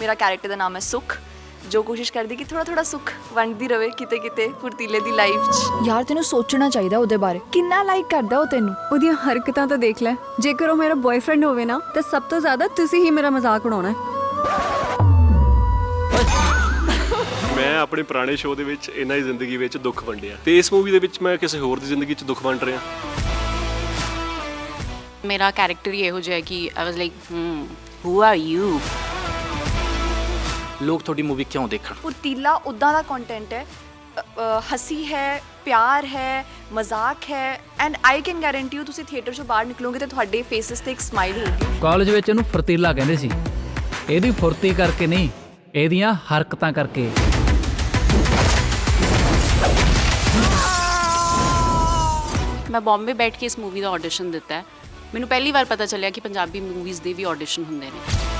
ਮੇਰਾ ਕੈਰੈਕਟਰ ਦਾ ਨਾਮ ਹੈ ਸੁਖ ਜੋ ਕੋਸ਼ਿਸ਼ ਕਰਦੀ ਕਿ ਥੋੜਾ ਥੋੜਾ ਸੁਖ ਵੰਡਦੀ ਰਵੇ ਕਿਤੇ ਕਿਤੇ ਫੁਰਤੀਲੇ ਦੀ ਲਾਈਫ 'ਚ। ਯਾਰ ਤੈਨੂੰ ਸੋਚਣਾ ਚਾਹੀਦਾ ਉਹਦੇ ਬਾਰੇ। ਕਿੰਨਾ ਲਾਈਕ ਕਰਦਾ ਉਹ ਤੈਨੂੰ? ਉਹਦੀਆਂ ਹਰਕਤਾਂ ਤਾਂ ਦੇਖ ਲੈ। ਜੇਕਰ ਉਹ ਮੇਰਾ ਬॉयਫ੍ਰੈਂਡ ਹੋਵੇ ਨਾ ਤਾਂ ਸਭ ਤੋਂ ਜ਼ਿਆਦਾ ਤੁਸੀਂ ਹੀ ਮੇਰਾ ਮਜ਼ਾਕ ਉਡਾਉਣਾ ਹੈ। ਮੈਂ ਆਪਣੇ ਪੁਰਾਣੇ ਸ਼ੋਅ ਦੇ ਵਿੱਚ ਇਹਨਾਂ ਦੀ ਜ਼ਿੰਦਗੀ ਵਿੱਚ ਦੁੱਖ ਵੰਡਿਆ। ਤੇ ਇਸ ਮੂਵੀ ਦੇ ਵਿੱਚ ਮੈਂ ਕਿਸੇ ਹੋਰ ਦੀ ਜ਼ਿੰਦਗੀ 'ਚ ਦੁੱਖ ਵੰਡ ਰਿਹਾ। ਮੇਰਾ ਕੈਰੈਕਟਰ ਹੀ ਇਹੋ ਜਿਹਾ ਹੈ ਕਿ I was like who are you ਲੋਕ ਤੁਹਾਡੀ ਮੂਵੀ ਕਿਉਂ ਦੇਖਣ? ਫੁਰਤੀਲਾ ਉਦਾਂ ਦਾ ਕੰਟੈਂਟ ਹੈ। ਹਸੀ ਹੈ ਪਿਆਰ ਹੈ ਮਜ਼ਾਕ ਹੈ। And I can guarantee you ਤੁਸੀਂ ਥੀਏਟਰ 'ਚੋਂ ਬਾਹਰ ਨਿਕਲੋਗੇ ਤੇ ਤੁਹਾਡੇ ਫੇਸਿਸ ਤੇ ਇੱਕ ਸਮਾਈਲ ਹੋਊਗੀ। ਕਾਲਜ ਵਿੱਚ ਇਹਨੂੰ ਫਰਤੀਲਾ ਕਹਿੰਦੇ ਸੀ। ਇਹਦੀ ਫੁਰਤੀ ਕਰਕੇ ਨਹੀਂ ਇਹਦੀਆਂ ਹਰਕਤਾਂ ਕਰਕੇ। ਮੈਂ ਬੰਬੇ ਬੈਠ ਕੇ ਇਸ ਮੂਵੀ ਦਾ ਆਡੀਸ਼ਨ ਦਿੱਤਾ ਹੈ। ਮੈਨੂੰ ਪਹਿਲੀ ਵਾਰ ਪਤਾ ਚੱਲਿਆ ਕਿ ਪੰਜਾਬੀ ਮੂਵੀਜ਼ ਦੇ ਵੀ ਆਡੀਸ਼ਨ ਹੁੰਦੇ ਨੇ।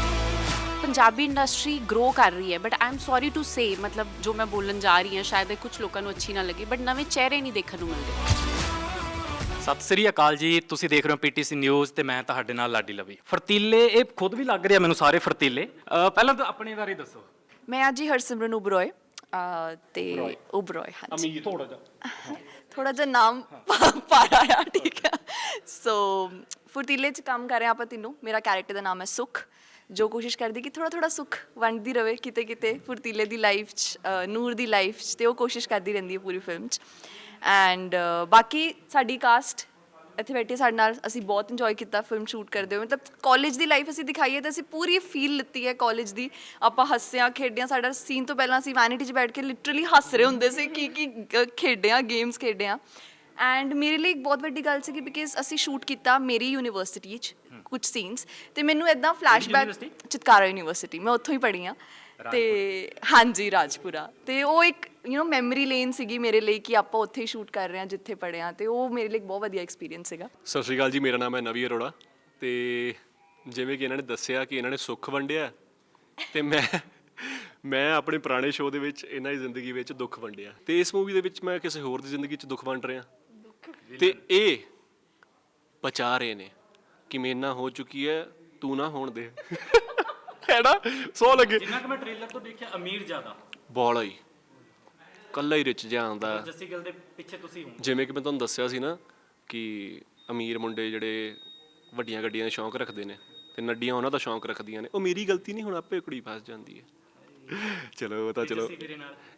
ਪੰਜਾਬੀ ਇੰਡਸਟਰੀ ਗਰੋ ਕਰ ਰਹੀ ਹੈ but I am sorry to say ਮਤਲਬ ਜੋ ਮੈਂ ਬੋਲਣ ਜਾ ਰਹੀ ਹਾਂ ਸ਼ਾਇਦ ਇਹ ਕੁਝ ਲੋਕਾਂ ਨੂੰ ਅੱਛੀ ਨਾ ਲੱਗੇ ਬਟ ਨਵੇਂ ਚਿਹਰੇ ਨਹੀਂ ਦੇਖਣ ਨੂੰ ਮਿਲਦੇ। ਸਤਿ ਸ੍ਰੀ ਅਕਾਲ ਜੀ ਤੁਸੀਂ ਦੇਖ ਰਹੇ ਹੋ ਪੀਟੀਸੀ ਨਿਊਜ਼ ਤੇ ਮੈਂ ਤੁਹਾਡੇ ਨਾਲ ਲਾਡੀ ਲਵੀ। ਫਰਤੀਲੇ ਇਹ ਖੁਦ ਵੀ ਲੱਗ ਰਿਹਾ ਮੈਨੂੰ ਸਾਰੇ ਫਰਤੀਲੇ। ਅਹ ਪਹਿਲਾਂ ਤਾਂ ਆਪਣੇ ਬਾਰੇ ਦੱਸੋ। ਮੈਂ ਅੱਜ ਹੀ ਹਰਸਿਮਰਨ ਉਬਰੋਏ ਤੇ ਉਬਰੋਏ। ਹਾਂਜੀ। ਅਮੀਰ ਥੋੜਾ ਜਿਹਾ। ਥੋੜਾ ਜਿਹਾ ਨਾਮ ਪਾ ਠੀਕ ਹੈ। ਸੋ ਫੁਰਤੀਲੇ 'ਚ ਕੰਮ ਕਰ ਰਹੇ ਹਾਂ ਆਪਾਂ ਤਿੰਨੋਂ ਮੇਰਾ ਕੈਰੈਕਟਰ ਦਾ ਨਾਮ ਹੈ ਸੁਖ। ਜੋ ਕੋਸ਼ਿਸ਼ ਕਰਦੀ ਕਿ ਥੋੜਾ ਥੋੜਾ ਸੁੱਖ ਵੰਡਦੀ ਰਵੇ ਕਿਤੇ ਕਿਤੇ ਫੁਰਤੀਲੇ ਦੀ ਲਾਈਫ 'ਚ ਨੂਰ ਦੀ ਲਾਈਫ 'ਚ ਤੇ ਉਹ ਕੋਸ਼ਿਸ਼ ਕਰਦੀ ਰਹਿੰਦੀ ਹੈ ਪੂਰੀ ਫਿਲਮ 'ਚ। ਐਂਡ ਬਾਕੀ ਸਾਡੀ ਕਾਸਟ ਇੱਥੇ ਬੈਠੇ ਸਾਡੇ ਨਾਲ ਅਸੀਂ ਬਹੁਤ ਇੰਜੋਏ ਕੀਤਾ ਫਿਲਮ ਸ਼ੂਟ ਕਰਦੇ ਹੋਏ। ਮਤਲਬ ਕਾਲਜ ਦੀ ਲਾਈਫ ਅਸੀਂ ਦਿਖਾਈ ਹੈ ਤਾਂ ਅਸੀਂ ਪੂਰੀ ਫੀਲ ਲਿੱਤੀ ਹੈ ਕਾਲਜ ਦੀ। ਆਪਾਂ ਹੱਸਿਆ ਖੇਡਿਆ ਸਾਡਾ ਸੀਨ ਤੋਂ ਪਹਿਲਾਂ ਅਸੀਂ ਵੈਨਿਟੀ 'ਚ ਬੈਠ ਕੇ ਲਿਟਰਲੀ ਹੱਸ ਰਹੇ ਹੁੰਦੇ ਸੀ ਕੀ ਕੀ ਅ, ਖੇਡਿਆ ਗੇਮਸ ਖੇਡਿਆ ਐਂਡ ਮੇਰੇ ਲਈ ਇੱਕ ਬਹੁਤ ਵੱਡੀ ਗੱਲ ਸੀ ਕਿ ਬਿਕਾਜ਼ ਅਸੀਂ ਸ਼ੂਟ ਕੀਤਾ ਮੇਰੀ ਯੂਨੀਵਰਸਿਟੀ 'ਚ ਕੁਝ ਸੀਨਸ ਤੇ ਮੈਨੂੰ ਇਦਾਂ ਫਲੈਸ਼ਬੈਕ ਚਿਤਕਾਰਾ ਯੂਨੀਵਰਸਿਟੀ ਮੈਂ ਉੱਥੋਂ ਹੀ ਪੜ੍ਹੀ ਆ ਤੇ ਹਾਂਜੀ ਰਾਜਪੁਰਾ ਤੇ ਉਹ ਇੱਕ ਯੂ نو ਮੈਮਰੀ ਲੇਨ ਸੀਗੀ ਮੇਰੇ ਲਈ ਕਿ ਆਪਾਂ ਉੱਥੇ ਹੀ ਸ਼ੂਟ ਕਰ ਰਹੇ ਹਾਂ ਜਿੱਥੇ ਪੜ੍ਹੇ ਹਾਂ ਤੇ ਉਹ ਮੇਰੇ ਲਈ ਇੱਕ ਬਹੁਤ ਵਧੀਆ ਐਕਸਪੀਰੀਅੰਸ ਸੀਗਾ ਸਤਿ ਸ਼੍ਰੀ ਅਕਾਲ ਜੀ ਮੇਰਾ ਨਾਮ ਹੈ ਨਵੀ ਅਰੋੜਾ ਤੇ ਜਿਵੇਂ ਕਿ ਇਹਨਾਂ ਨੇ ਦੱਸਿਆ ਕਿ ਇਹਨਾਂ ਨੇ ਸੁੱਖ ਵੰਡਿਆ ਤੇ ਮੈਂ ਮੈਂ ਆਪਣੇ ਪੁਰਾਣੇ ਸ਼ੋਅ ਦੇ ਵਿੱਚ ਇਹਨਾਂ ਦੀ ਜ਼ਿੰਦਗੀ ਵਿੱਚ ਦੁੱਖ ਵੰਡਿਆ ਤੇ ਇਸ ਮੂਵੀ ਦੇ ਵਿੱਚ ਮੈਂ ਕਿਸੇ ਹੋਰ ਦੀ ਜ਼ਿੰਦਗੀ 'ਚ ਦੁੱਖ ਵੰਡ ਰਿਹਾ ਤੇ ਇਹ ਬਚਾ ਰਹੇ ਨੇ ਕਿ ਮੇਰੇ ਨਾਲ ਹੋ ਚੁੱਕੀ ਹੈ ਤੂੰ ਨਾ ਹੋਣ ਦੇ। ਹੈ ਨਾ ਸੋ ਲੱਗੇ। ਜਿੰਨਾ ਕਿ ਮੈਂ ਟ੍ਰੇਲਰ ਤੋਂ ਦੇਖਿਆ ਅਮੀਰ ਜ਼ਿਆਦਾ। ਬੋਲਾ ਹੀ। ਕੱਲਾ ਹੀ ਰਿਚ ਆਉਂਦਾ ਜੱਸੀ ਗਿੱਲ ਦੇ ਪਿੱਛੇ ਤੁਸੀਂ ਹੋ ਜਿਵੇਂ ਕਿ ਮੈਂ ਤੁਹਾਨੂੰ ਦੱਸਿਆ ਸੀ ਨਾ ਕਿ ਅਮੀਰ ਮੁੰਡੇ ਜਿਹੜੇ ਵੱਡੀਆਂ ਗੱਡੀਆਂ ਦੇ ਸ਼ੌਂਕ ਰੱਖਦੇ ਨੇ ਤੇ ਨੱਡੀਆਂ ਉਹਨਾਂ ਦਾ ਸ਼ੌਂਕ ਰੱਖਦੀਆਂ ਨੇ। ਉਹ ਮੇਰੀ ਗਲਤੀ ਨਹੀਂ ਹੁਣ ਆਪੇ ਕੁੜੀ ਫਸ ਜਾਂਦੀ ਹੈ। ਚਲੋ ਉਹ ਤਾਂ ਚਲੋ।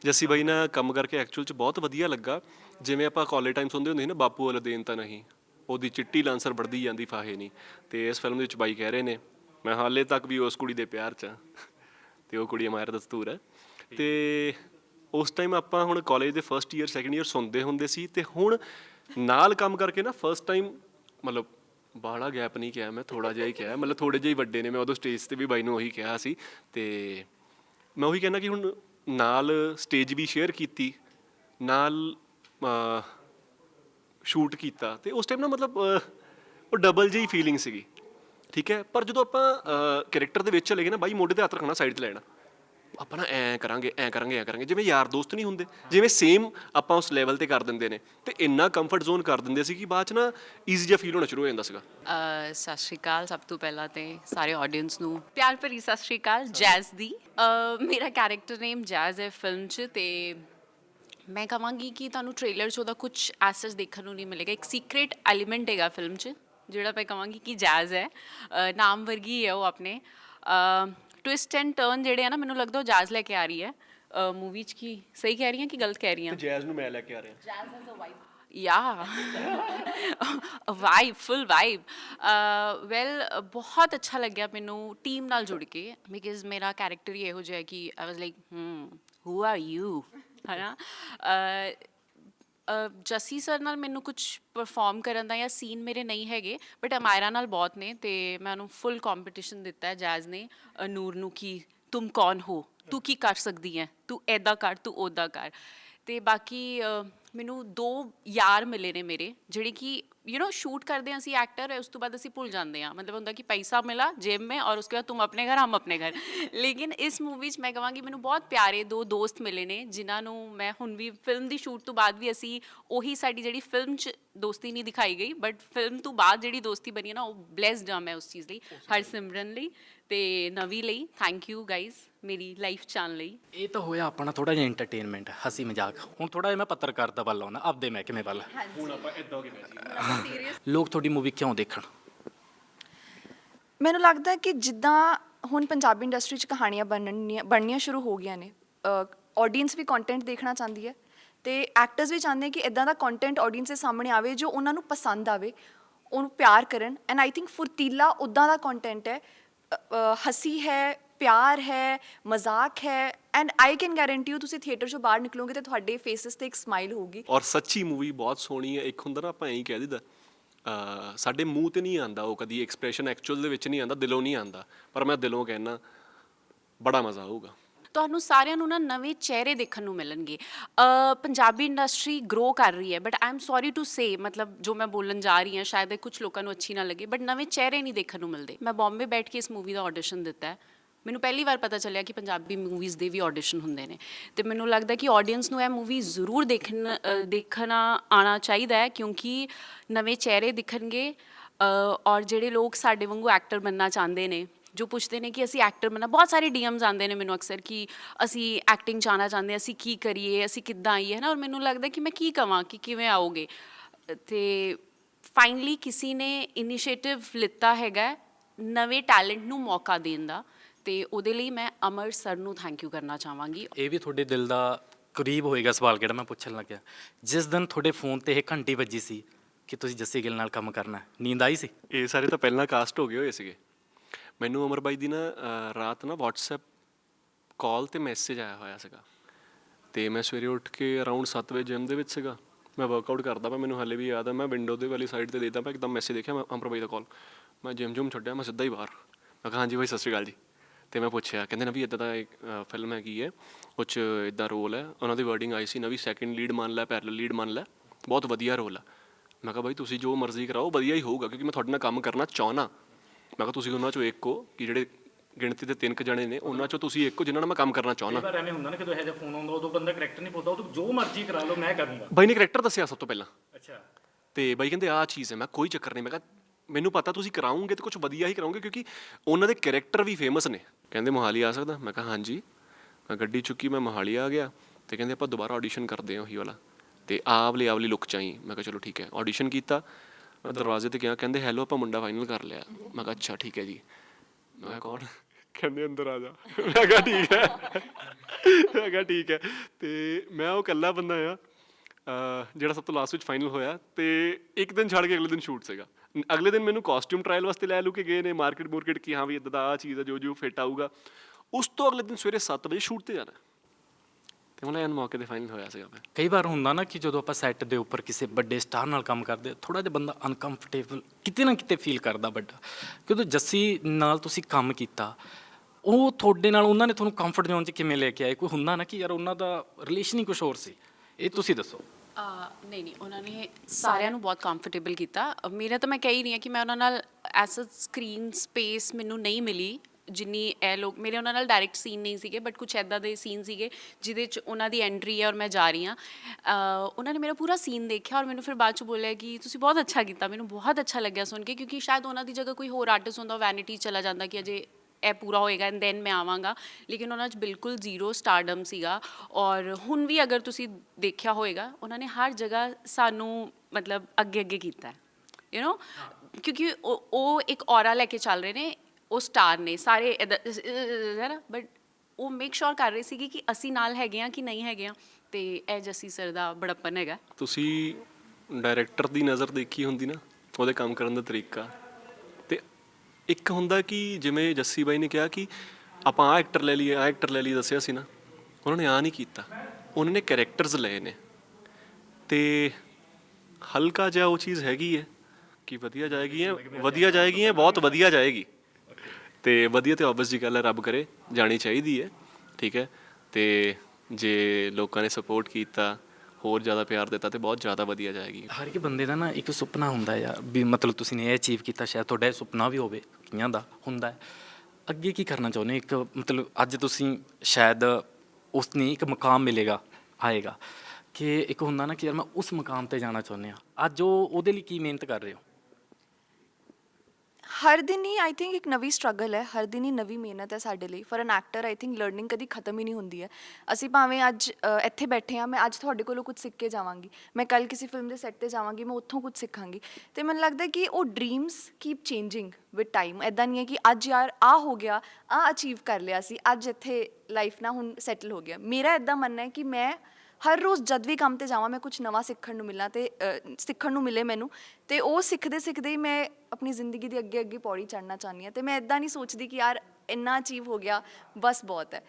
ਜੱਸੀ ਬਾਈ ਨਾਲ ਕੰਮ ਕਰਕੇ ਐਕਚੁਅਲ ਚ ਬਹੁਤ ਵਧੀਆ ਲੱਗਾ। ਜਿਵੇਂ ਆਪਾਂ ਕਾਲਜ ਟਾਈਮ ਸੁਣਦੇ ਹੁੰਦੇ ਸੀ ਨਾ ਬਾਪੂ ਵਾਲਾ ਦੇਨ ਤਾਂ ਨਹੀਂ। ਉਹਦੀ ਚਿੱਟੀ ਲਾਂਸਰ ਵੜਦੀ ਜਾਂਦੀ ਫਾਹੇ ਨਹੀਂ। ਤੇ ਇਸ ਫਿਲਮ ਦੇ ਵਿੱਚ ਬਾਈ ਕਹਿ ਰਹੇ ਨੇ ਮੈਂ ਹਾਲੇ ਤੱਕ ਵੀ ਉਸ ਕੁੜੀ ਦੇ ਪਿਆਰ 'ਚ ਹਾਂ। ਤੇ ਉਹ ਕੁੜੀ ਮਾਇਰ ਦਸਤੂਰ ਹੈ। ਤੇ ਉਸ ਟਾਈਮ ਆਪਾਂ ਹੁਣ ਕਾਲਜ ਦੇ ਫਰਸਟ ਈਅਰ ਸੈਕੰਡ ਈਅਰ ਸੁਣਦੇ ਹੁੰਦੇ ਸੀ ਤੇ ਹੁਣ ਨਾਲ ਕੰਮ ਕਰਕੇ ਨਾ ਫਰਸਟ ਟਾਈਮ ਮਤਲਬ ਬਾਹਲਾ ਗੈਪ ਨਹੀਂ ਕਿਹਾ ਮੈਂ ਥੋੜਾ ਜਿਹਾ ਹੀ ਕਿਹਾ। ਮਤਲਬ ਥੋੜੇ ਜਿਹੇ ਹੀ ਵੱਡੇ ਨੇ। ਮੈਂ ਉਦੋਂ ਸਟੇਜ ਤੇ ਵੀ ਬਾਈ ਨੂੰ ਉਹੀ ਕਿਹਾ ਸੀ। ਤੇ ਮੈਂ ਉਹੀ ਕਹਿੰਦਾ ਕਿ ਹੁਣ ਨਾਲ ਸਟੇਜ ਵੀ ਸ਼ੇਅਰ ਕੀਤੀ, ਨਾਲ ਸ਼ੂਟ ਕੀਤਾ ਤੇ ਉਸ ਟਾਈਮ ਨਾ ਮਤਲਬ ਉਹ ਡਬਲ ਜਿਹੀ ਫੀਲਿੰਗ ਸੀਗੀ, ਠੀਕ ਹੈ? ਪਰ ਜਦੋਂ ਆਪਾਂ ਕੈਰੈਕਟਰ ਦੇ ਵਿੱਚ ਚਲੇ ਗਏ ਨਾ, ਬਾਈ ਮੋਢੇ ਤੇ ਹੱਥ ਰੱਖਣਾ ਸਾਈਡ ਤੇ ਲੈਣਾ। ਆਪਾਂ ਨਾ ਐ ਕਰਾਂਗੇ ਐ ਕਰਾਂਗੇ ਐ ਕਰਾਂਗੇ। ਜਿਵੇਂ ਯਾਰ ਦੋਸਤ ਨਹੀਂ ਹੁੰਦੇ ਜਿਵੇਂ ਸੇਮ ਆਪਾਂ ਉਸ ਲੈਵਲ ਤੇ ਕਰ ਦਿੰਦੇ ਨੇ। ਤੇ ਇੰਨਾ ਕੰਫਰਟ ਜ਼ੋਨ ਕਰ ਦਿੰਦੇ ਸੀ ਕਿ ਬਾਅਦ ਚ ਨਾ ਈਜ਼ੀ ਜਿਹਾ ਫੀਲ ਹੋਣਾ ਸ਼ੁਰੂ ਹੋ ਜਾਂਦਾ ਸੀਗਾ। ਅ, ਸਤਿ ਸ਼੍ਰੀ ਅਕਾਲ ਸਭ ਤੋਂ ਪਹਿਲਾਂ ਤੇ ਸਾਰੇ ਆਡੀਅנס ਨੂੰ। ਪਿਆਰ ਭਰੀ ਸਤਿ ਸ਼੍ਰੀ ਅਕਾਲ ਜੈਜ਼ ਦੀ। ਅ, ਮੇਰਾ ਕੈਰੈਕਟਰ ਨੇਮ ਜੈਜ਼ ਹੈ ਫਿਲਮ 'ਚ ਤੇ ਮੈਂ ਕਹਾਂਗੀ ਕਿ ਤੁਹਾਨੂੰ ਟ੍ਰੇਲਰ 'ਚ ਉਹਦਾ ਕੁਝ ਐਸਸ ਦੇਖਣ ਨੂੰ ਨਹੀਂ ਮਿਲੇਗਾ। ਇੱਕ ਸੀਕ੍ਰੀਟ ਐਲੀਮੈਂਟ ਹੈਗਾ ਫਿਲਮ 'ਚ ਜਿਹੜਾ ਮੈਂ ਕਹਾਂਗੀ ਕਿ ਜੈਜ਼ ਹੈ। ਅ, ਨਾਮ ਵਰਗੀ ਹੈ ਉਹ ਆਪਣੇ। ਟਵਿਸਟ ਐਂਡ ਟਰਨ ਜਿਹੜੇ ਆ ਨਾ ਮੈਨੂੰ ਲੱਗਦਾ ਉਹ ਜੈਜ਼ ਲੈ ਕੇ ਆ ਰਹੀ ਹੈ। ਮੂਵੀ 'ਚ ਕੀ ਸਹੀ ਕਹਿ ਰਹੀ ਹਾਂ ਕਿ ਗਲਤ ਕਹਿ ਰਹੀ ਹਾਂ? ਜੈਜ਼ ਨੂੰ ਮੈਂ ਲੈ ਕੇ ਆ ਰਿਹਾ। ਯਾ ਵਾਈਬ ਫੁੱਲ ਵਾਈਬ ਵੈਲ ਬਹੁਤ ਅੱਛਾ ਲੱਗਿਆ ਮੈਨੂੰ ਟੀਮ ਨਾਲ ਜੁੜ ਕੇ। ਬਿਕਾਜ਼ ਮੇਰਾ ਕੈਰੈਕਟਰ ਹੀ ਇਹੋ ਜਿਹਾ ਹੈ ਕਿ I was like hmm who are you ਹਨਾ? ਜੱਸੀ ਸਰ ਨਾਲ ਮੈਨੂੰ ਕੁਝ ਪਰਫਾਰਮ ਕਰਨ ਦਾ ਜਾਂ ਸੀਨ ਮੇਰੇ ਨਹੀਂ ਹੈਗੇ ਬਟ ਅਮਾਇਰਾ ਨਾਲ ਬਹੁਤ ਨੇ ਤੇ ਮੈਂ ਉਹਨੂੰ ਫੁੱਲ ਕੰਪੀਟੀਸ਼ਨ ਦਿੱਤਾ ਹੈ ਜੈਜ਼ ਨੇ। ਅਹ, ਨੂਰ ਨੂੰ ਕਿ ਤੁਮ ਕੌਣ ਹੋ? ਤੂੰ ਕੀ ਕਰ ਸਕਦੀ ਹੈ? ਤੂੰ ਐਦਾਂ ਕਰ ਤੂੰ ਓਦਾਂ ਕਰ। ਤੇ ਬਾਕੀ ਅਹ, ਮੈਨੂੰ ਦੋ ਯਾਰ ਮਿਲੇ ਨੇ ਮੇਰੇ, ਜਿਹੜੇ ਕਿ ਯੂ نو ਸ਼ੂਟ ਕਰਦੇ ਹਾਂ ਅਸੀਂ ਐਕਟਰ ਹੈ ਉਸ ਤੋਂ ਬਾਅਦ ਅਸੀਂ ਭੁੱਲ ਜਾਂਦੇ ਹਾਂ। ਮਤਲਬ ਹੁੰਦਾ ਕਿ ਪੈਸਾ ਮਿਲਾ ਜੇਬ ਮੇ, ਔਰ ਉਸਕੇ ਬਾਅਦ ਤੂੰ ਆਪਣੇ ਘਰ, ਹਮ ਆਪਣੇ ਘਰ। ਲੇਕਿਨ ਇਸ ਮੂਵੀ 'ਚ ਮੈਂ ਕਹਾਂਗੀ, ਮੈਨੂੰ ਬਹੁਤ ਪਿਆਰੇ ਦੋ ਦੋਸਤ ਮਿਲੇ ਨੇ, ਜਿਨ੍ਹਾਂ ਨੂੰ ਮੈਂ ਹੁਣ ਵੀ ਫਿਲਮ ਦੀ ਸ਼ੂਟ ਤੋਂ ਬਾਅਦ ਵੀ ਅਸੀਂ ਉਹੀ ਸਾਡੀ ਜਿਹੜੀ ਫਿਲਮ 'ਚ ਦੋਸਤੀ ਨਹੀਂ ਦਿਖਾਈ ਗਈ ਬਟ ਫਿਲਮ ਤੋਂ ਬਾਅਦ ਜਿਹੜੀ ਦੋਸਤੀ ਬਣੀ ਹੈ ਨਾ, ਉਹ ਬਲੈਸਡ ਹਾਂ ਮੈਂ ਉਸ ਚੀਜ਼ ਲਈ, ਹਰਸਿਮਰਨ ਲਈ। ਤੇ ਨਵੀਂ ਲਈ ਥੈਂਕ ਯੂ ਗਾਇਜ਼ ਮੇਰੀ ਲਾਈਫ ਚਾਣ ਲਈ। ਇਹ ਤਾਂ ਹੋਇਆ ਆਪਣਾ ਥੋੜਾ ਜਿਹਾ ਐਂਟਰਟੇਨਮੈਂਟ ਹਸੀ ਮਜ਼ਾਕ। ਹੁਣ ਥੋੜਾ ਜਿਹਾ ਮੈਂ ਪੱਤਰਕਾਰ ਦਾ ਵੱਲ ਆਉਣਾ ਆਪਦੇ ਮਹਿਕਮੇ ਵੱਲ। ਹੁਣ ਆਪਾਂ ਇਦਾਂ ਕਿਵੇਂ ਸੀਰੀਅਸ ਲੋਕ ਤੁਹਾਡੀ ਮੂਵੀ ਕਿਉਂ ਦੇਖਣ? ਮੈਨੂੰ ਲੱਗਦਾ ਕਿ ਜਿੱਦਾਂ ਹੁਣ ਪੰਜਾਬੀ ਇੰਡਸਟਰੀ 'ਚ ਕਹਾਣੀਆਂ ਬਣਨੀਆਂ ਬਣਨੀਆਂ ਸ਼ੁਰੂ ਹੋ ਗਈਆਂ ਨੇ। ਆਡੀਅנס ਵੀ ਕੰਟੈਂਟ ਦੇਖਣਾ ਚਾਹੁੰਦੀ ਹੈ। ਤੇ ਐਕਟਰਸ ਵੀ ਚਾਹੁੰਦੇ ਕਿ ਇਦਾਂ ਦਾ ਕੰਟੈਂਟ ਆਡੀਅנס ਦੇ ਸਾਹਮਣੇ ਆਵੇ ਜੋ ਉਹਨਾਂ ਨੂੰ ਪਸੰਦ ਆਵੇ ਉਹਨੂੰ ਪਿਆਰ ਕਰਨ। ਐਂਡ ਆਈ ਥਿੰਕ ਫੁਰਤੀਲਾ ਉਦਾਂ ਦਾ ਕੰਟੈਂਟ ਹੈ ਹਸੀ ਹੈ, ਪਿਆਰ ਹੈ, ਮਜ਼ਾਕ ਹੈ and I can guarantee you ਤੁਸੀਂ ਥੀਏਟਰ 'ਚੋਂ ਬਾਹਰ ਨਿਕਲੋਗੇ ਤੇ ਤੁਹਾਡੇ ਫੇਸਿਸ ਤੇ ਇੱਕ ਸਮਾਈਲ ਹੋਊਗੀ। ਔਰ ਸੱਚੀ ਮੂਵੀ ਬਹੁਤ ਸੋਹਣੀ ਹੈ, ਇੱਕ ਹੁੰਦਾ ਨਾ ਆਪਾਂ ਐਂ ਕਹਿ ਦਿੰਦਾ ਸਾਡੇ ਮੂੰਹ ਤੇ ਨਹੀਂ ਆਂਦਾ ਉਹ ਕਦੀ ਐਕਸਪ੍ਰੈਸ਼ਨ ਐਕਚੁਅਲ ਦੇ ਵਿੱਚ ਨਹੀਂ ਆਂਦਾ ਦਿਲੋਂ ਨਹੀਂ ਆਂਦਾ ਪਰ ਮੈਂ ਦਿਲੋਂ ਕਹਿਣਾ ਬੜਾ ਮਜ਼ਾ ਆਊਗਾ। ਤੁਹਾਨੂੰ ਸਾਰਿਆਂ ਨੂੰ ਨਾ ਨਵੇਂ ਚਿਹਰੇ ਦੇਖਣ ਨੂੰ ਮਿਲਣਗੇ। ਪੰਜਾਬੀ ਇੰਡਸਟਰੀ ਗਰੋ ਕਰ ਰਹੀ ਹੈ but I am sorry to say ਮਤਲਬ ਜੋ ਮੈਂ ਬੋਲਣ ਜਾ ਰਹੀ ਹਾਂ, ਸ਼ਾਇਦ ਇਹ ਕੁਝ ਲੋਕਾਂ ਨੂੰ ਅੱਛੀ ਨਾ ਲੱਗੇ ਬਟ ਨਵੇਂ ਚਿਹਰੇ ਨਹੀਂ ਦੇਖਣ ਨੂੰ ਮਿਲਦੇ। ਮੈਂ ਬੰਬੇ ਬੈਠ ਕੇ ਇਸ ਮੂਵੀ ਦਾ ਆਡੀਸ਼ਨ ਦਿੱਤਾ ਹੈ। ਮੈਨੂੰ ਪਹਿਲੀ ਵਾਰ ਪਤਾ ਚੱਲਿਆ ਕਿ ਪੰਜਾਬੀ ਮੂਵੀਜ਼ ਦੇ ਵੀ ਆਡੀਸ਼ਨ ਹੁੰਦੇ ਨੇ। ਤੇ ਮੈਨੂੰ ਲੱਗਦਾ ਕਿ ਆਡੀਅנס ਨੂੰ ਇਹ ਮੂਵੀ ਜ਼ਰੂਰ ਦੇਖਣ ਦੇਖਣਾ ਆਣਾ ਚਾਹੀਦਾ ਹੈ, ਕਿਉਂਕਿ ਨਵੇਂ ਚਿਹਰੇ ਦਿਖਣਗੇ ਔਰ ਜਿਹੜੇ ਲੋਕ ਸਾਡੇ ਵਾਂਗੂ ਐਕਟਰ ਬਣਨਾ ਚਾਹੁੰਦੇ ਨੇ ਜੋ ਪੁੱਛਦੇ ਨੇ ਕਿ ਅਸੀਂ ਐਕਟਰ ਬਣਨਾ ਬਹੁਤ ਸਾਰੇ ਡੀਐਮਸ ਆਉਂਦੇ ਨੇ ਮੈਨੂੰ ਅਕਸਰ ਕਿ ਅਸੀਂ ਐਕਟਿੰਗ ਚਾਹਣਾ ਚਾਹੁੰਦੇ ਹਾਂ, ਅਸੀਂ ਕੀ ਕਰੀਏ ਅਸੀਂ ਕਿੱਦਾਂ ਆਈਏ ਹੈ ਨਾ ਔਰ ਮੈਨੂੰ ਲੱਗਦਾ ਕਿ ਮੈਂ ਕੀ ਕਵਾਂ ਕਿ ਕਿਵੇਂ ਆਓਗੇ? ਤੇ ਫਾਈਨਲੀ ਕਿਸੇ ਨੇ ਇਨੀਸ਼ੀਏਟਿਵ ਲਿੱਤਾ ਹੈਗਾ ਨਵੇਂ ਟੈਲੈਂਟ ਨੂੰ ਮੌਕਾ ਦੇਣ ਦਾ ਤੇ ਉਹਦੇ ਲਈ ਮੈਂ ਅਮਰ ਸਰ ਨੂੰ ਥੈਂਕ ਯੂ ਕਰਨਾ ਚਾਹਾਂਗੀ। ਇਹ ਵੀ ਤੁਹਾਡੇ ਦਿਲ ਦਾ ਕਰੀਬ ਹੋਏਗਾ ਸਵਾਲ ਕਿਹੜਾ ਮੈਂ ਪੁੱਛਣ ਲੱਗਿਆ। ਜਿਸ ਦਿਨ ਤੁਹਾਡੇ ਫੋਨ ਤੇ ਇਹ ਘੰਟੀ ਵੱਜੀ ਸੀ ਕਿ ਤੁਸੀਂ ਜੱਸੀ ਗਿੱਲ ਨਾਲ ਕੰਮ ਕਰਨਾ ਨੀਂਦ ਆਈ ਸੀ? ਇਹ ਸਾਰੇ ਤਾਂ ਪਹਿਲਾਂ ਕਾਸਟ ਹੋ ਗਏ ਹੋਏ ਸੀਗੇ। ਮੈਨੂੰ ਅਮਰ ਬਾਈ ਦੀ ਨਾ ਅ, ਰਾਤ ਨਾ WhatsApp ਕਾਲ ਤੇ ਮੈਸੇਜ ਆਇਆ ਹੋਇਆ ਸੀਗਾ। ਤੇ ਮੈਂ ਸਵੇਰੇ ਉੱਠ ਕੇ ਅਰਾਊਂਡ 7 ਵਜੇ ਜਿਮ ਦੇ ਵਿੱਚ ਸੀਗਾ। ਮੈਂ ਵਰਕਆਊਟ ਕਰਦਾ ਪਿਆ ਮੈਨੂੰ ਹਾਲੇ ਵੀ ਯਾਦ ਆ ਮੈਂ ਵਿੰਡੋ ਦੇ ਵਾਲੀ ਸਾਈਡ ਤੇ ਦੇਖਦਾ ਪਿਆ ਇੱਕਦਮ ਮੈਸੇਜ ਦੇਖਿਆ ਮੈਂ ਅਮਰ ਬਾਈ ਦਾ ਕਾਲ ਮੈਂ ਜਿਮ ਜੁਮ ਛੱਡਿਆ ਮੈਂ ਸਿੱਧਾ ਹੀ ਬਾਹਰ। ਮੈਂ ਕਿਹਾ ਹਾਂਜੀ ਬਾਈ ਸਤਿ ਸ਼੍ਰੀ ਅਕਾਲ ਜੀ। ਤੇ ਮੈਂ ਪੁੱਛਿਆ ਕਹਿੰਦੇ ਨਾ ਵੀ ਇਦਾਂ ਦਾ ਇੱਕ ਫਿਲਮ ਹੈਗੀ ਹੈ ਉਹ 'ਚ ਇਦਾਂ ਰੋਲ ਹੈ। ਉਹਨਾਂ ਦੀ ਵਰਡਿੰਗ ਆਈ ਸੀ ਨਾ ਵੀ ਸੈਕਿੰਡ ਲੀਡ ਮੰਨ ਲੈ ਪੈਰਲਲ ਲੀਡ ਮੰਨ ਲੈ ਬਹੁਤ ਵਧੀਆ ਰੋਲ ਆ। ਮੈਂ ਕਿਹਾ ਬਾਈ ਤੁਸੀਂ ਜੋ ਮਰਜ਼ੀ ਕਰਾਓ ਵਧੀਆ ਹੀ ਹੋਊਗਾ ਕਿਉਂਕਿ ਮੈਂ ਤੁਹਾਡੇ ਨਾਲ ਕੰਮ ਕਰਨਾ ਚਾਹਣਾ ਮੈਂ ਕਿਹਾ ਤੁਸੀਂ ਉਹਨਾਂ ਚੋਂ ਇੱਕ ਹੋ ਕਿ ਜਿਹੜੇ ਗਿਣਤੀ ਦੇ ਤਿੰਨ ਕੁ ਜਣੇ ਨੇ ਉਹਨਾਂ ਚੋਂ ਤੁਸੀਂ ਇੱਕ ਹੋ ਜਿਨ੍ਹਾਂ ਨਾਲ ਮੈਂ ਕੰਮ ਕਰਨਾ ਚਾਹਣਾ ਵਾਰ ਐਵੇਂ ਹੁੰਦਾ ਨਾ ਕਿ ਇਹੋ ਜਿਹਾ ਫੋਨ ਆਉਂਦਾ ਉਦੋਂ ਬੰਦਾ ਕਰੈਕਟਰ ਨਹੀਂ ਪੁੱਛਦਾ ਉਦੋਂ ਜੋ ਮਰਜ਼ੀ ਕਰਾ ਲਓ ਮੈਂ ਕਰੂੰਗਾ। ਬਾਈ ਨੇ ਕਰੈਕਟਰ ਦੱਸਿਆ ਸਭ ਤੋਂ ਪਹਿਲਾਂ। ਅੱਛਾ। ਤੇ ਬਾਈ ਕਹਿੰਦੇ ਆਹ ਚੀਜ਼ ਹੈ। ਮੈਂ ਕੋਈ ਚੱਕਰ ਨਹੀਂ। ਮੈਂ ਕਿਹਾ ਮੈਨੂੰ ਪਤਾ ਤੁਸੀਂ ਕਰਾਉਂਗੇ ਤੇ ਕੁਝ ਵਧੀਆ ਹੀ ਕਰਾਉਂਗੇ ਕਿਉਂਕਿ ਉਹਨਾਂ ਦੇ ਕੈਰੈਕਟਰ ਵੀ ਫੇਮਸ ਨੇ। ਕਹਿੰਦੇ ਮੋਹਾਲੀ ਆ ਸਕਦਾ? ਮੈਂ ਕਿਹਾ ਹਾਂਜੀ। ਮੈਂ ਗੱਡੀ ਚੁੱਕੀ ਮੈਂ ਮੋਹਾਲੀ ਆ ਗਿਆ ਤੇ ਕਹਿੰਦੇ ਆਪਾਂ ਦੁਬਾਰਾ ਆਡੀਸ਼ਨ ਕਰਦੇ ਹਾਂ ਉਹੀ ਵਾਲਾ। ਤੇ ਆਵਲੀ ਆਵਲੀ ਲੁੱਕ ਚਾਹੀ ਮੈਂ ਕਿਹਾ ਚਲੋ ਠੀਕ ਹੈ। ਆਡੀਸ਼ਨ ਕੀਤਾ। ਮੈਂ ਦਰਵਾਜ਼ੇ ਤੇ ਗਿਆ, ਕਹਿੰਦੇ ਹੈਲੋ ਆਪਾਂ ਮੁੰਡਾ ਫਾਈਨਲ ਕਰ ਲਿਆ। ਮੈਂ ਕਿਹਾ, ਅੱਛਾ, ਠੀਕ ਹੈ ਜੀ। ਮੈਂ ਕਿਹਾ, ਕੌਣ? ਕਹਿੰਦੇ, ਅੰਦਰ ਆ ਜਾ। ਮੈਂ ਕਿਹਾ, ਠੀਕ ਹੈ। ਮੈਂ ਕਿਹਾ, ਠੀਕ ਹੈ। ਤੇ ਮੈਂ ਉਹ ਇਕੱਲਾ ਬੰਦਾ ਆ ਜਿਹੜਾ ਸਭ ਤੋਂ ਲਾਸਟ ਵਿੱਚ ਫਾਈਨਲ ਹੋਇਆ ਤੇ ਇੱਕ ਦਿਨ ਛੱਡ ਕੇ ਅਗਲੇ ਦਿਨ ਸ਼ੂਟ ਸੀਗਾ। ਅਗਲੇ ਦਿਨ ਮੈਨੂੰ ਕਾਸਟਿਊਮ ਟ੍ਰਾਇਲ ਵਾਸਤੇ ਲੈ ਲੂ ਕੇ ਗਏ ਨੇ ਮਾਰਕੀਟ ਮਾਰਕੀਟ ਕੀ ਹਾਂ ਵੀ ਇਦਾਂ ਦਾ ਆ ਚੀਜ਼ ਆ ਜੋ ਜੋ ਫਿੱਟ ਆਊਗਾ। ਉਸ ਤੋਂ ਅਗਲੇ ਦਿਨ ਸਵੇਰੇ 7 ਵਜੇ ਸ਼ੂਟ ਤੇ ਜਾਣਾ। ਤੇ ਮਤਲਬ ਐਨ ਮੌਕੇ ਤੇ ਫਾਈਨਲ ਹੋਇਆ ਸੀਗਾ ਮੈਂ ਕਈ ਵਾਰ ਹੁੰਦਾ ਨਾ ਕਿ ਜਦੋਂ ਆਪਾਂ ਸੈੱਟ ਦੇ ਉੱਪਰ ਕਿਸੇ ਵੱਡੇ ਸਟਾਰ ਨਾਲ ਕੰਮ ਕਰਦੇ ਥੋੜਾ ਜਿਹਾ ਬੰਦਾ ਅਨਕੰਫਰਟੇਬਲ ਕਿਤੇ ਨਾ ਕਿਤੇ ਫੀਲ ਕਰਦਾ ਵੱਡਾ। ਕਿਉਂਕਿ ਜੱਸੀ ਨਾਲ ਤੁਸੀਂ ਕੰਮ ਕੀਤਾ ਉਹ ਤੁਹਾਡੇ ਨਾਲ ਉਹਨਾਂ ਨੇ ਤੁਹਾਨੂੰ ਕੰਫਰਟ ਜ਼ੋਨ 'ਚ ਕਿਵੇਂ ਲੈ ਕੇ ਆਏ? ਕੋਈ ਹੁੰਦਾ ਨਾ ਕਿ ਯਾਰ ਉਹਨਾਂ ਦਾ ਰਿਲੇਸ਼ਨ ਹੀ ਕੁਝ ਹੋਰ ਸੀ। ਇਹ ਤੁਸੀਂ ਦੱਸੋ। ਅ, ਨਹੀਂ ਨਹੀਂ ਉਹਨਾਂ ਨੇ ਸਾਰਿਆਂ ਨੂੰ ਬਹੁਤ ਕੰਫਰਟੇਬਲ ਕੀਤਾ। ਮੇਰਾ ਤਾਂ ਮੈਂ ਕਹਿ ਹੀ ਰਹੀ ਹਾਂ ਕਿ ਮੈਂ ਉਹਨਾਂ ਨਾਲ ਐਸ ਅ ਸਕਰੀਨ ਸਪੇਸ ਮੈਨੂੰ ਨਹੀਂ ਮਿਲੀ। ਜਿੰਨੀ ਇਹ ਲੋਕ ਮੇਰੇ ਉਹਨਾਂ ਨਾਲ ਡਾਇਰੈਕਟ ਸੀਨ ਨਹੀਂ ਸੀਗੇ ਬਟ ਕੁਝ ਐਦਾਂ ਦੇ ਸੀਨ ਸੀਗੇ ਜਿਹਦੇ ਚ ਉਹਨਾਂ ਦੀ ਐਂਟਰੀ ਹੈ ਔਰ ਮੈਂ ਜਾ ਰਹੀ ਹਾਂ। ਅ, ਉਹਨਾਂ ਨੇ ਮੇਰਾ ਪੂਰਾ ਸੀਨ ਦੇਖਿਆ ਔਰ ਮੈਨੂੰ ਫਿਰ ਬਾਅਦ ਚ ਬੋਲਿਆ ਕਿ ਤੁਸੀਂ ਬਹੁਤ ਅੱਛਾ ਕੀਤਾ ਮੈਨੂੰ ਬਹੁਤ ਅੱਛਾ ਲੱਗਿਆ ਸੁਣ ਕੇ ਕਿਉਂਕਿ ਸ਼ਾਇਦ ਉਹਨਾਂ ਦੀ ਜਗ੍ਹਾ ਕੋਈ ਹੋਰ ਆਰਟਿਸਟ ਹੁੰਦਾ ਵੈਨਿਟੀ ਚਲਾ ਜਾਂਦਾ ਕਿ ਅਜੇ ਇਹ ਪੂਰਾ ਹੋਏਗਾ ਐਂਡ ਦੈਨ ਮੈਂ ਆਵਾਂਗਾ। ਲੇਕਿਨ ਉਹਨਾਂ 'ਚ ਬਿਲਕੁਲ ਜ਼ੀਰੋ ਸਟਾਰਡਮ ਸੀਗਾ ਔਰ ਹੁਣ ਵੀ ਅਗਰ ਤੁਸੀਂ ਦੇਖਿਆ ਹੋਏਗਾ ਉਹਨਾਂ ਨੇ ਹਰ ਜਗ੍ਹਾ ਸਾਨੂੰ ਮਤਲਬ ਅੱਗੇ ਅੱਗੇ ਕੀਤਾ ਹੈ। ਯੂ نو ਕਿਉਂਕਿ ਉਹ ਉਹ ਇੱਕ ਔਰਾ ਲੈ ਕੇ ਚੱਲ ਰਹੇ ਨੇ ਉਹ ਸਟਾਰ ਨੇ ਸਾਰੇ ਏਦਾਂ, ਹੈ ਨਾ? ਬਟ ਉਹ ਮੇਕ ਸ਼ੋਰ ਕਰ ਰਹੇ ਸੀਗੇ ਕਿ ਅਸੀਂ ਨਾਲ ਹੈਗੇ ਆ ਕਿ ਨਹੀਂ ਹੈਗੇ ਆ ਤੇ ਇਹ ਜੱਸੀ ਸਰ ਦਾ ਬੜਪਨ ਹੈਗਾ। ਤੁਸੀਂ ਡਾਇਰੈਕਟਰ ਦੀ ਨਜ਼ਰ ਦੇਖੀ ਹੁੰਦੀ ਨਾ ਉਹਦੇ ਕੰਮ ਕਰਨ ਦਾ ਤਰੀਕਾ। ਤੇ ਇੱਕ ਹੁੰਦਾ ਕਿ ਜਿਵੇਂ ਜੱਸੀ ਬਾਈ ਨੇ ਕਿਹਾ ਕਿ ਆਪਾਂ ਆ ਐਕਟਰ ਲੈ ਲਈਏ ਆ ਐਕਟਰ ਲੈ ਲਈਏ ਦੱਸਿਆ ਸੀ ਨਾ ਉਹਨਾਂ ਨੇ ਆ ਨਹੀਂ ਕੀਤਾ। ਉਹਨਾਂ ਨੇ ਕੈਰੈਕਟਰਸ ਲਏ ਨੇ। ਤੇ ਹਲਕਾ ਜਿਹਾ ਉਹ ਚੀਜ਼ ਹੈਗੀ ਹੈ ਕਿ ਵਧੀਆ ਜਾਏਗੀ ਹੈ ਵਧੀਆ ਜਾਏਗੀ ਹੈ ਬਹੁਤ ਵਧੀਆ ਜਾਏਗੀ। ਤੇ ਵਧੀਆ ਤੇ ਆਬਵੀਅਸ ਜੀ ਗੱਲ ਹੈ ਰੱਬ ਕਰੇ, ਜਾਣੀ ਚਾਹੀਦੀ ਹੈ, ਠੀਕ ਹੈ? ਤੇ ਜੇ ਲੋਕਾਂ ਨੇ ਸਪੋਰਟ ਕੀਤਾ, ਹੋਰ ਜ਼ਿਆਦਾ ਪਿਆਰ ਦਿੱਤਾ ਤੇ ਬਹੁਤ ਜ਼ਿਆਦਾ ਵਧੀਆ ਜਾਏਗੀ। ਹਰ ਇੱਕ ਬੰਦੇ ਦਾ ਨਾ ਇੱਕ ਸੁਪਨਾ ਹੁੰਦਾ ਆ ਵੀ ਮਤਲਬ ਤੁਸੀਂ ਨੇ ਇਹ ਅਚੀਵ ਕੀਤਾ, ਸ਼ਾਇਦ ਤੁਹਾਡਾ ਇਹ ਸੁਪਨਾ ਵੀ ਹੋਵੇ ਕਈਆਂ ਦਾ ਹੁੰਦਾ ਹੈ। ਅੱਗੇ ਕੀ ਕਰਨਾ ਚਾਹੁੰਦੇ ਹੋ? ਇੱਕ ਮਤਲਬ ਅੱਜ ਤੁਸੀਂ ਸ਼ਾਇਦ ਉਸ ਨੇ ਇੱਕ ਮਕਾਮ ਮਿਲੇਗਾ, ਆਏਗਾ, ਕਿ ਇੱਕ ਹੁੰਦਾ ਨਾ ਕਿ ਯਾਰ ਮੈਂ ਉਸ ਮਕਾਮ ਤੇ ਜਾਣਾ ਚਾਹੁੰਦੇ ਆ ਅੱਜ ਉਹ ਉਹਦੇ ਲਈ ਕੀ ਮਿਹਨਤ ਕਰ ਰਹੇ ਹੋ? ਹਰ ਦਿਨ ਹੀ ਆਈ ਥਿੰਕ ਇੱਕ ਨਵੀਂ ਸਟਰਗਲ ਹੈ ਹਰ ਦਿਨ ਹੀ ਨਵੀਂ ਮਿਹਨਤ ਹੈ ਸਾਡੇ ਲਈ for an actor I think learning ਕਦੀ ਖਤਮ ਹੀ ਨਹੀਂ ਹੁੰਦੀ ਹੈ ਅਸੀਂ ਭਾਵੇਂ ਅੱਜ ਅ, ਇੱਥੇ ਬੈਠੇ ਹਾਂ ਮੈਂ ਅੱਜ ਤੁਹਾਡੇ ਕੋਲੋਂ ਕੁਝ ਸਿੱਖ ਕੇ ਜਾਵਾਂਗੀ ਮੈਂ ਕੱਲ ਕਿਸੇ ਫਿਲਮ ਦੇ ਸੈੱਟ ਤੇ ਜਾਵਾਂਗੀ ਮੈਂ ਉੱਥੋਂ ਕੁਝ ਸਿੱਖਾਂਗੀ ਤੇ ਮੈਨੂੰ ਲੱਗਦਾ ਕਿ ਉਹ dreams keep changing with time ਐਦਾਂ ਨਹੀਂ ਹੈ ਕਿ ਅੱਜ ਯਾਰ ਆ ਹੋ ਗਿਆ ਆ ਅਚੀਵ ਕਰ ਲਿਆ ਸੀ ਅੱਜ ਇੱਥੇ ਲਾਈਫ ਨਾ ਹੁਣ ਸੈਟਲ ਹੋ ਗਿਆ ਮੇਰਾ ਐਦਾਂ ਮੰਨਣਾ ਹੈ ਕਿ ਮੈਂ ਹਰ ਰੋਜ਼ ਜਦ ਵੀ ਕੰਮ ਤੇ ਜਾਵਾਂ ਮੈਂ ਕੁਝ ਨਵਾਂ ਸਿੱਖਣ ਨੂੰ ਮਿਲਾਂ ਤੇ ਅ, ਸਿੱਖਣ ਨੂੰ ਮਿਲੇ ਮੈਨੂੰ ਤੇ ਉਹ ਸਿੱਖਦੇ ਸਿੱਖਦੇ ਹੀ ਮੈਂ ਆਪਣੀ ਜ਼ਿੰਦਗੀ ਦੀ ਅੱਗੇ ਅੱਗੇ ਪੌੜੀ ਚੜ੍ਹਨਾ ਚਾਹੁੰਦੀ ਹਾਂ ਤੇ ਮੈਂ ਇਦਾਂ ਨਹੀਂ ਸੋਚਦੀ ਕਿ ਯਾਰ ਇੰਨਾ ਅਚੀਵ ਹੋ ਗਿਆ ਬਸ ਬਹੁਤ ਹੈ।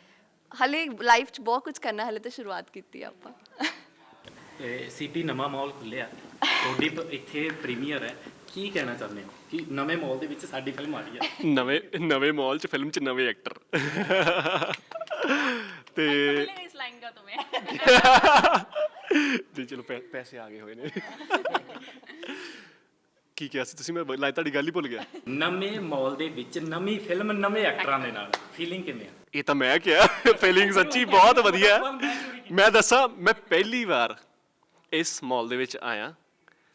ਹਲੇ ਲਾਈਫ 'ਚ ਬਹੁਤ ਕੁਝ ਕਰਨਾ ਹਲੇ ਤਾਂ ਸ਼ੁਰੂਆਤ ਕੀਤੀ ਆ ਆਪਾਂ। ਤੇ ਸਿਟੀ ਨਵਾਂ ਮਾਲ ਖੁੱਲਿਆ ਤੁਹਾਡੀ ਪ- ਇੱਥੇ ਪ੍ਰੀਮੀਅਰ ਹੈ। ਕੀ ਕਹਿਣਾ ਚਾਹੁੰਦੇ ਹੋ? ਕਿ ਨਵੇਂ ਮਾਲ ਦੇ ਵਿੱਚ ਸਾਡੀ ਫਿਲਮ ਆ ਰਹੀ ਹੈ। ਨਵੇਂ ਨਵੇਂ ਮਾਲ 'ਚ ਫਿਲਮ 'ਚ ਨਵੇਂ ਐਕਟਰ ਤੇ ਜੀ ਚਲੋ ਪੈ- ਪੈਸੇ ਆ ਗਏ ਹੋਏ ਨੇ। ਕੀ ਕਿਹਾ ਸੀ ਤੁਸੀਂ ਮੈਂ? ਲਾਈ ਤੁਹਾਡੀ ਗੱਲ ਹੀ ਭੁੱਲ ਗਿਆ। ਨਵੇਂ ਮਾਲ ਦੇ ਵਿੱਚ ਨਵੀਂ ਫਿਲਮ ਨਵੇਂ ਐਕਟਰਾਂ ਦੇ ਨਾਲ। ਫੀਲਿੰਗ ਕਿਵੇਂ ਆ? ਇਹ ਤਾਂ ਮੈਂ ਕਿਹਾ ਫੀਲਿੰਗ ਸੱਚੀ ਬਹੁਤ ਵਧੀਆ। ਹੈ। ਮੈਂ ਦੱਸਾਂ ਮੈਂ ਪਹਿਲੀ ਵਾਰ ਇਸ ਮਾਲ ਦੇ ਵਿੱਚ ਆਇਆ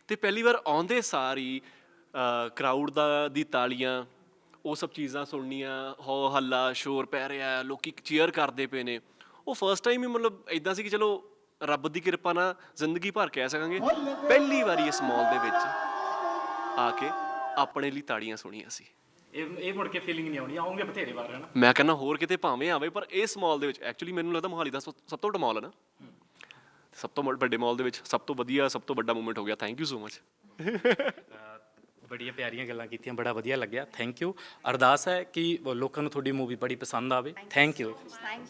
ਤੇ ਪਹਿਲੀ ਵਾਰ ਆਉਂਦੇ ਸਾਰ ਕਰਾਊਡ ਦਾ ਦੀ ਤਾਲੀਆਂ ਉਹ ਸਭ ਚੀਜ਼ਾਂ ਸੁਣਨੀਆਂ ਹੋ ਹੱਲਾ ਸ਼ੋਰ ਪੈ ਰਿਹਾ ਲੋਕੀ ਚੀਅਰ ਕਰਦੇ ਪਏ ਨੇ। ਉਹ ਫਰਸਟ ਟਾਈਮ ਹੀ ਮਤਲਬ ਇਦਾਂ ਸੀ ਕਿ ਚਲੋ ਰੱਬ ਦੀ ਕਿਰਪਾ ਨਾਲ ਜ਼ਿੰਦਗੀ ਭਰ ਕਹਿ ਸਕਾਂਗੇ। ਪਹਿਲੀ ਵਾਰੀ ਇਸ ਮਾਲ ਦੇ ਵਿੱਚ ਆ ਕੇ ਆਪਣੇ ਲਈ ਤਾੜੀਆਂ ਸੁਣੀਆਂ ਸੀ। ਇਹ ਇਹ ਮੁੜ ਕੇ ਫੀਲਿੰਗ ਨਹੀਂ ਆਉਣੀ ਆਉਂਗੇ ਬਥੇਰੇ ਵਾਰ ਹੈ ਨਾ ਮੈਂ ਕਹਿੰਦਾ ਹੋਰ ਕਿਤੇ ਭਾਵੇਂ ਆਵੇ ਪਰ ਇਸ ਮਾਲ ਦੇ ਵਿੱਚ ਐਕਚੁਅਲੀ ਮੈਨੂੰ ਲੱਗਦਾ ਮੋਹਾਲੀ ਦਾ ਸਭ ਸਭ ਤੋਂ ਵੱਡਾ ਮਾਲ ਹੈ ਨਾ। ਸਭ ਤੋਂ ਵੱਡੇ ਮਾਲ ਦੇ ਵਿੱਚ ਸਭ ਤੋਂ ਵਧੀਆ ਸਭ ਤੋਂ ਵੱਡਾ ਮੂਵਮੈਂਟ ਹੋ ਗਿਆ। ਥੈਂਕ ਯੂ ਸੋ ਮਚ ਬੜੀਆਂ ਪਿਆਰੀਆਂ ਗੱਲਾਂ ਕੀਤੀਆਂ ਬੜਾ ਵਧੀਆ ਲੱਗਿਆ। ਥੈਂਕ ਯੂ ਅਰਦਾਸ ਹੈ ਕਿ ਲੋਕਾਂ ਨੂੰ ਤੁਹਾਡੀ ਮੂਵੀ ਬੜੀ ਪਸੰਦ ਆਵੇ। Thank you